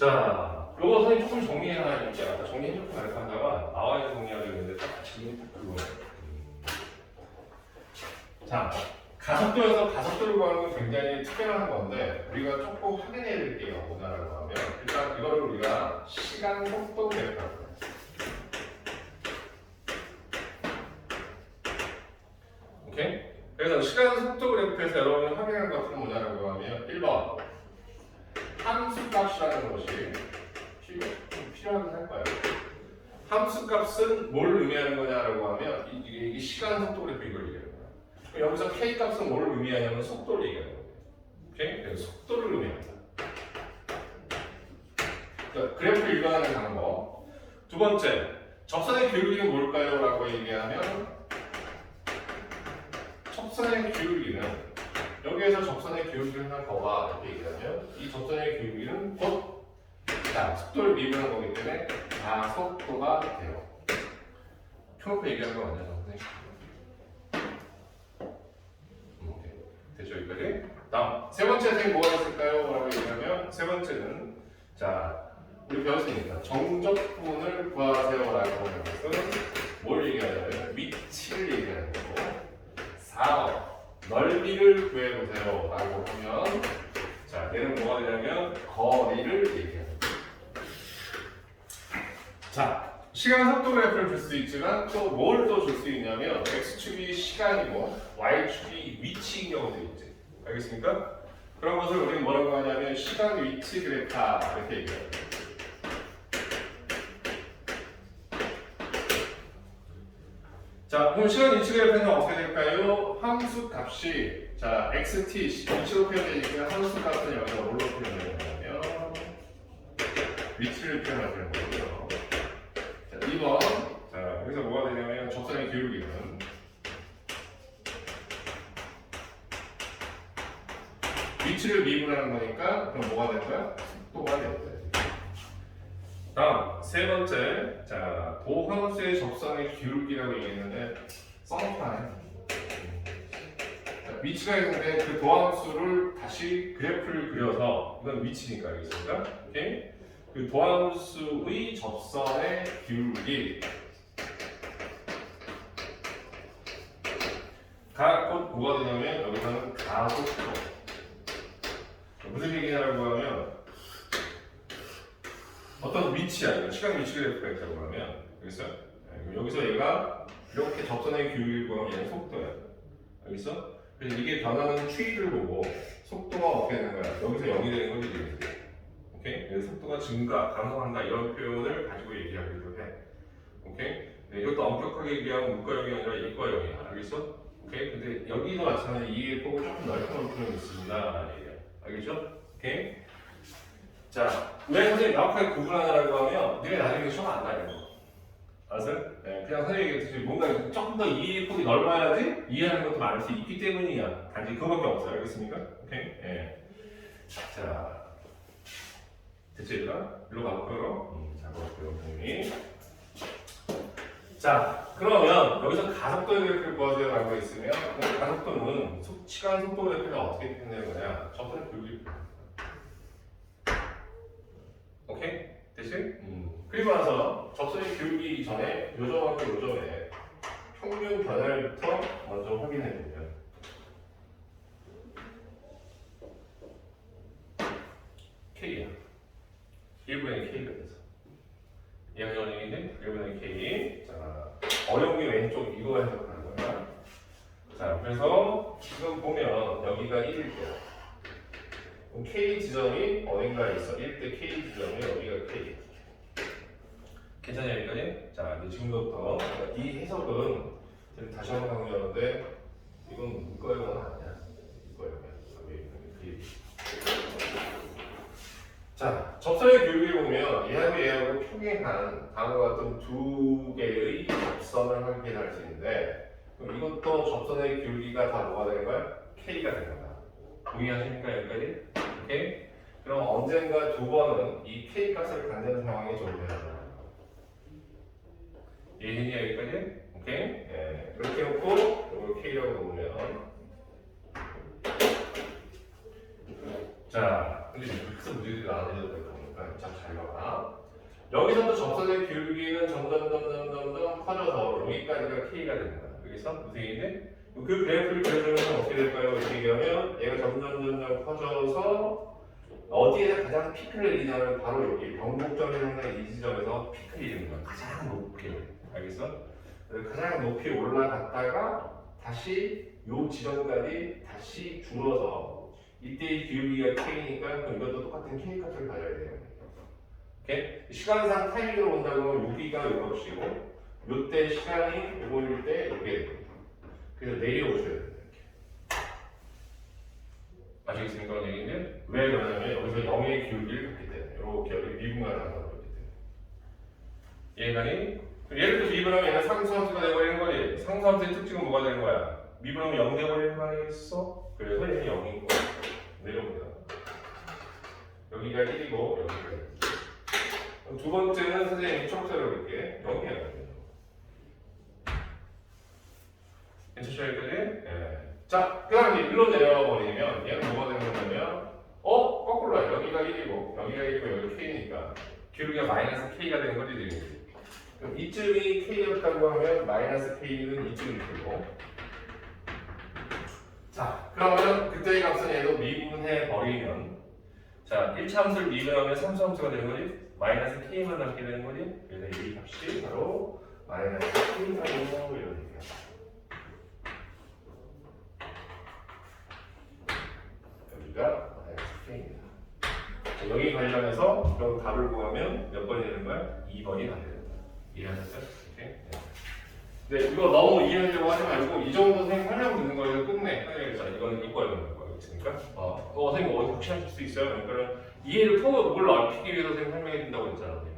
자, 요거 선생님 조금 정리해놔야겠죠. 아까 정리해놓고 가르쳐다가 나와 있는 정리하려 했는데 딱 같이 그거. 자, 가속도에서 가속도를 구하는 건 굉장히 특별한 건데 우리가 조금 확인해야 될게 뭐냐라고 하면 일단 이거를 우리가 시간 속도 해요. 오케이? 그래서 시간 속도 그래프에서 여러분이 확인한 것은 뭐냐라고 하면 1번 함수값이라는 것이 필요, 좀 필요하긴 할 거예요. 함수 값은 뭘 의미하는 거냐라고 하면 이- 이게, 시간 속도 그래프 이걸 얘기하는. 그럼 여기서 k 값은 뭘 의미하냐면 속도를 얘기하는 거예요. 오케이? 그래서 속도를 의미합니다. 그러니까 그래프 일반하는 방법. 두 번째, 접선의 기울기는 뭘까요? 라고 얘기하면 접선의 기울기는 여기에서 접선의 기울기를 하나 더 봐. 이렇게 얘기하면 이 접선의 기울기는 곧 자, 속도를 미분한 거기 때문에 가속도가 돼요. 켜놓고 얘기하는 거 맞냐, 선생님? 음, 오케이. 됐죠, 여기까지? 다음, 세 번째 선생님 뭐가 있을까요? 라고 얘기하면 세 번째는 자, 우리 배웠으니까 정적 부분을 구하세요 라고 하는 것은 뭘 얘기하냐면 위치를 얘기하는 거고 4번 넓이를 구해보세요 라고 하면 자 얘는 뭐가 되냐면 거리를 얘기하는 거예요. 자 시간 속도 그래프를 줄 수 있지만 또 뭘 또 줄 수 있냐면 x축이 시간이고 y축이 위치인 경우도 있지 알겠습니까? 그런 것을 우리는 뭐라고 하냐면 시간 위치 그래프다 이렇게 얘기해요. 자, 그럼 시간 위치 그래프는 어떻게 될까요? 함수 값이 자 xt 위치로 표현되니까 함수 값은 여기서 뭘로 표현되냐면 위치를 표현하는 거고요. 자, 2번. 자 여기서 뭐가 되냐면 적선의 기울기는 위치를 미분하는 거니까 그럼 뭐가 될 거야? 속도가 되는 다음 세 번째. 자 도함수의 적선의 기울기라고 얘기했는데 자, 위치가 있는데 그 도함수를 다시 그래프를 그려서 이건 위치니까 알겠습니까? 오케이 그 도함수의 접선의 기울기 가곧 뭐가 되냐면 여기서는 가속도 무슨 얘기냐고 하면 어떤 위치야, 이거 시간 위치 그래프가 있다고 하면 알겠어? 네, 여기서 얘가 이렇게 접선의 기울기를 구하면 얘는 속도야. 알겠어? 그래서 이게 변하는 추이를 보고 속도가 어떻게 되는 거야? 여기서 0이 되는 거지. 오케이? 속도가 증가, 감소한다 이런 표현을 가지고 얘기하기도 해. 오케이? 네, 이것도 엄격하게 얘기하면 물과 0이 아니라 일과 0이야. 알겠어? 오케이? 근데 여기도 마찬가지로 이해 폭을 조금 넓혀놓은 표현이 있습니다. 알겠죠? 오케이? 자, 왜 선생님 명확하게 구분하냐고 하면 니네 나중에 시험 안 나요. 알았어요? 네, 그냥 선생님이 얘기했듯이 뭔가 조금 더 이해 폭이 넓어야지 이해하는 것도 많을 수 있기 때문이야. 단지 그거밖에 없어요. 알겠습니까? 오케이? 예. 자, 됐죠, 얘들아? 일로 가볼까요? 음, 자, 그렇고요, 선생님이. 자, 그러면 여기서 가속도 그래프를 구하세요 라고 있으면 그 가속도는 속- 시간 속도 그래프가 어떻게 표현되는 거냐? 저번에 교육이 오케이? 됐지? 음. 그리고 나서 접선이 기울기 전에 요점하고 요점에 평균 변화율부터 먼저 확인해 보면 K야. 1분의 K가 돼서. 얘가 전형인데 1분의 K. 자, 어려운 게 왼쪽 이거 해석하는 거야. 자, 그래서 지금 보면 여기가 1일 거야. 그럼 K 지점이 어딘가에 있어. 1대 K 지점이 여기가 K. 괜찮아요, 여기까지? 자, 이제 지금부터 이 해석은 제가 다시 한번 강조하는데 이건 아니야. 이거야. 여기 K. 자, 접선의 교육을 보면 얘하고 얘하고 평행한 다음과 같은 두 개의 접선을 확인할 수 있는데 이것도 접선의 기울기가 다 뭐가 되는 거야? K가 되는 거야. 동의하십니까 여기까지? 오케이? 그럼 언젠가 두 번은 이 K 값을 갖는 상황이 존재한다. 이해했니 여기까지? 오케이? 예. 이렇게 놓고 이걸 K라고 놓으면 자, 근데 여기서 문제들이 나눠져도 될 겁니까? 그러니까 자잘 봐봐. 여기서부터 접선의 기울기는 점점 점점 점점 커져서 여기까지가 k가 거야. 여기서 무슨 얘기인데? 그 그래프를 그려주면 어떻게 될까요? 이렇게 얘기하면 얘가 점점 점점 커져서 어디에서 가장 피크를 내리냐면 바로 여기 병목점이 상당히 이 지점에서 피크를 내리는 거야. 가장 높게. 알겠어? 가장 높이 올라갔다가 다시 요 지점까지 다시 줄어서 이때의 기울기가 k니까 이것도 똑같은 k 값을 가져야 돼요. 오케이? 시간상 타임으로 본다고 여기가 요것이고 요때 시간이 요거일 때 요게 됩니다. 그래서 내려오셔야. 이렇게. 아시겠습니까? 얘기는 왜 그러냐면 여기서 0의 기울기를 갖기 때문에 이렇게 여기 미분가를 한다고 그렇기 때문에 이해가니? 예를 들어 미분하면 얘는 상수함수가 돼버리는 거지 상수함수의 특징은 뭐가 되는 거야? 미분하면 0 돼버리는 거 아니겠어? 그래서 얘는 0인 거야 내려옵니다 여기가 1이고 여기가 1. 두 번째는 선생님이 초록색으로 이렇게 0이야 괜찮죠 여기까지? 예. 자, 그 다음에 일로 내려버리면 얘는 뭐가 되는 거냐면 어? 거꾸로야. 여기가 1이고 여기가 1이고 여기 K니까 기울기가 마이너스 K가 되는 거지 지금. 그럼 이쯤이 K였다고 하면 마이너스 K는 이쯤일 테고 자, 그러면 그때의 값은 얘도 미분해 버리면 자, 1차 함수를 미분하면 3차 함수가 되는 거지 마이너스 K만 남게 되는 거지 그래서 이 값이 바로 마이너스 K라고 이런 얘기야. 여기가 마이너스 K입니다. 자, 여기 관련해서 그럼 답을 구하면 몇 번이 되는 거야? 2번이 답이 되는 거야. 이해하셨어요? 오케이? 네. 근데 이거 너무 이해하려고 하지 말고 이 정도 선생님 설명 듣는 거에서 끝내. 설명해서 이거는 이과에 넣는 거야. 그렇습니까? 어, 어 선생님 어디 혹시 하실 수 있어요? 그러니까 이해를 푸, 뭘 넓히기 위해서 선생님 설명해 준다고 했잖아.